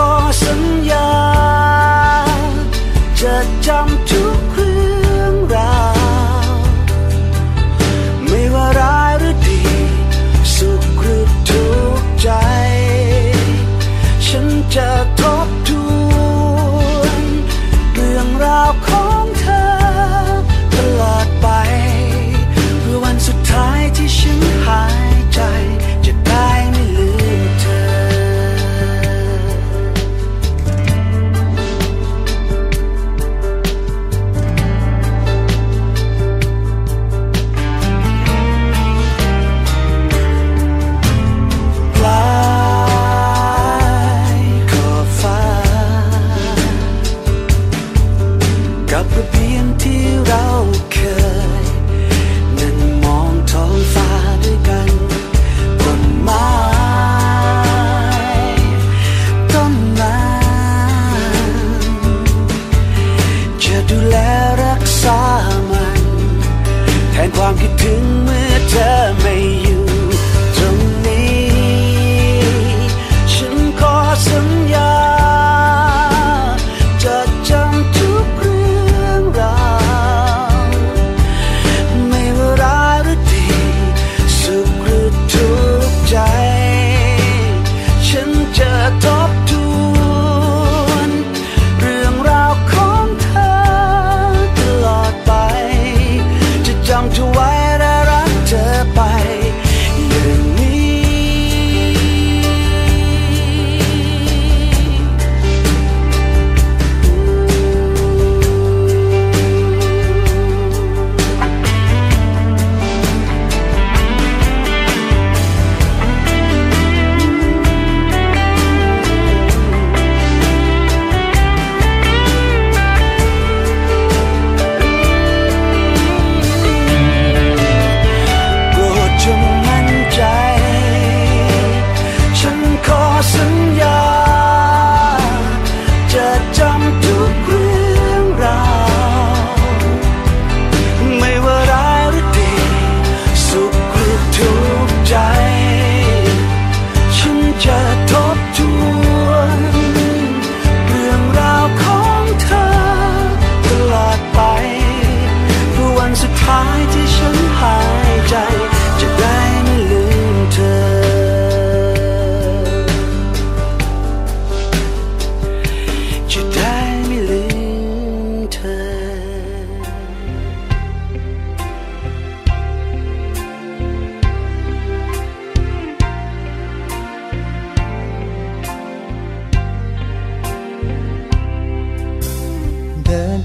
ขอสัญญา จะจำทุก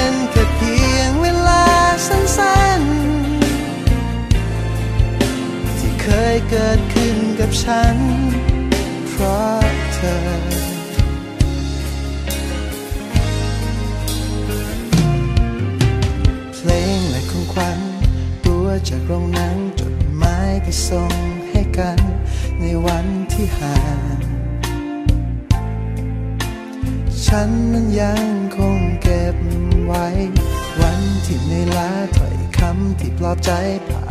น เกิดขึ้นกับฉัน เพราะเธอ เพลงและของขวัญตัวจากโรงหนังจดหมายที่ส่งให้กันในวันที่ห่างฉันนั้นยังคงเก็บไว้ วันที่เหนื่ลาถ้อยคำที่ปลอบใจภาพ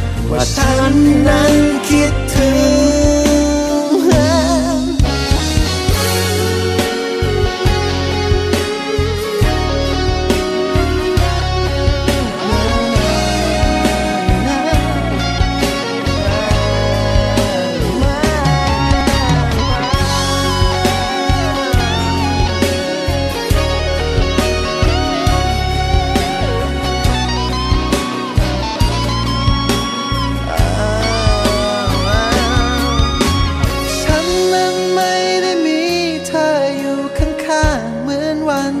ว่าฉันนั้นคิด